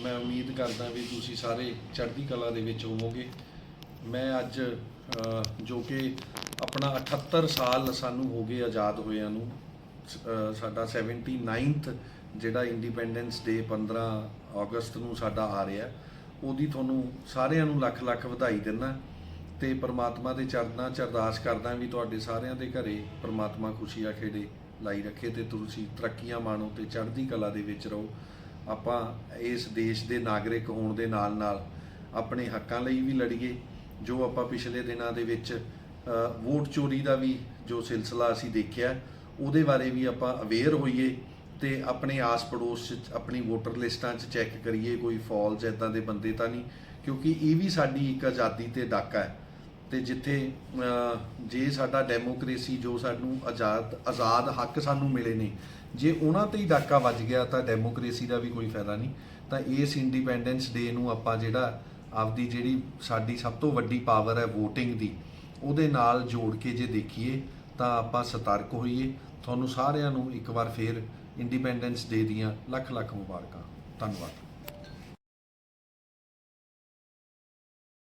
ਮੈਂ ਉਮੀਦ ਕਰਦਾ ਵੀ ਤੁਸੀਂ ਸਾਰੇ ਚੜ੍ਹਦੀ ਕਲਾ ਦੇ ਵਿੱਚ ਹੋਵੋਗੇ। ਮੈਂ ਅੱਜ ਜੋ ਕਿ ਆਪਣਾ 78 ਸਾਲ ਸਾਨੂੰ ਹੋ ਗਏ ਆਜ਼ਾਦ ਹੋਇਆਂ ਨੂੰ। ਅ, ਸਾਡਾ 79th ਜਿਹੜਾ ਇੰਡੀਪੈਂਡੈਂਸ ਡੇ 15 ਅਗਸਤ ਨੂੰ ਸਾਡਾ ਆ ਰਿਹਾ ਉਹਦੀ ਤੁਹਾਨੂੰ ਸਾਰਿਆਂ ਨੂੰ ਲੱਖ ਲੱਖ ਵਧਾਈ ਦਿੰਦਾ। ਤੇ ਪ੍ਰਮਾਤਮਾ ਦੇ ਚਰਨਾਂ 'ਚ ਅਰਦਾਸ ਕਰਦਾ ਵੀ ਤੁਹਾਡੇ ਸਾਰਿਆਂ ਦੇ ਘਰੇ ਪ੍ਰਮਾਤਮਾ ਖੁਸ਼ੀਆਂ ਖੇੜੇ ਲਾਈ ਰੱਖੇ ਤੇ ਤੁਸੀਂ ਤਰੱਕੀਆਂ ਮਾਣੋ ਤੇ ਚੜ੍ਹਦੀ ਕਲਾ ਦੇ ਵਿੱਚ ਰਹੋ। ਆਪਾਂ ਇਸ ਦੇਸ਼ ਦੇ ਨਾਗਰਿਕ ਹੋਣ ਦੇ ਨਾਲ ਨਾਲ ਆਪਣੇ ਹੱਕਾਂ ਲਈ ਵੀ ਲੜੀਏ, ਜੋ ਆਪਾਂ ਪਿਛਲੇ ਦਿਨਾਂ ਦੇ ਵਿੱਚ ਵੋਟ ਚੋਰੀ ਦਾ ਵੀ ਜੋ ਸਿਲਸਿਲਾ ਅਸੀਂ ਦੇਖਿਆ, ਉਹਦੇ ਬਾਰੇ ਵੀ ਆਪਾਂ ਅਵੇਅਰ ਹੋਈਏ ਤੇ ਆਪਣੇ ਆਸ ਪੜੋਸ 'ਚ, ਆਪਣੀ ਵੋਟਰ ਲਿਸਟਾਂ 'ਚ ਚੈੱਕ ਕਰੀਏ, ਕੋਈ ਫਾਲਸ ਇਦਾਂ ਦੇ ਬੰਦੇ ਤਾਂ ਨਹੀਂ, ਕਿਉਂਕਿ ਇਹ ਵੀ ਸਾਡੀ ਇੱਕ ਆਜ਼ਾਦੀ ਤੇ ਡਾਕਾ ਹੈ ਤੇ ਜਿੱਥੇ ਜੇ ਸਾਡਾ ਡੈਮੋਕ੍ਰੇਸੀ ਜੋ ਸਾਨੂੰ ਆਜ਼ਾਦ ਆਜ਼ਾਦ ਹੱਕ ਸਾਨੂੰ ਮਿਲੇ ਨੇ, ਜੇ ਉਹਨਾਂ ਤੇ ਹੀ ਡਾਕਾ ਵੱਜ ਗਿਆ, ਤਾਂ ਡੈਮੋਕ੍ਰੇਸੀ ਦਾ ਵੀ ਕੋਈ ਫਾਇਦਾ ਨਹੀਂ। ਤਾਂ ਇਸ ਇੰਡੀਪੈਂਡੈਂਸ ਡੇ ਨੂੰ ਆਪਾਂ ਜਿਹੜਾ ਆਪਦੀ ਜਿਹੜੀ ਸਾਡੀ ਸਭ ਤੋਂ ਵੱਡੀ ਪਾਵਰ ਹੈ VOTING ਦੀ, ਉਹਦੇ ਨਾਲ ਜੋੜ ਕੇ ਜੇ ਦੇਖੀਏ, ਤਾਂ ਆਪਾਂ ਸਤਰਕ ਹੋਈਏ। ਤੁਹਾਨੂੰ ਸਾਰਿਆਂ ਨੂੰ ਇੱਕ ਵਾਰ ਫੇਰ ਇੰਡੀਪੈਂਡੈਂਸ ਡੇ ਦੀਆਂ ਲੱਖ ਲੱਖ ਮੁਬਾਰਕਾਂ। ਧੰਨਵਾਦ।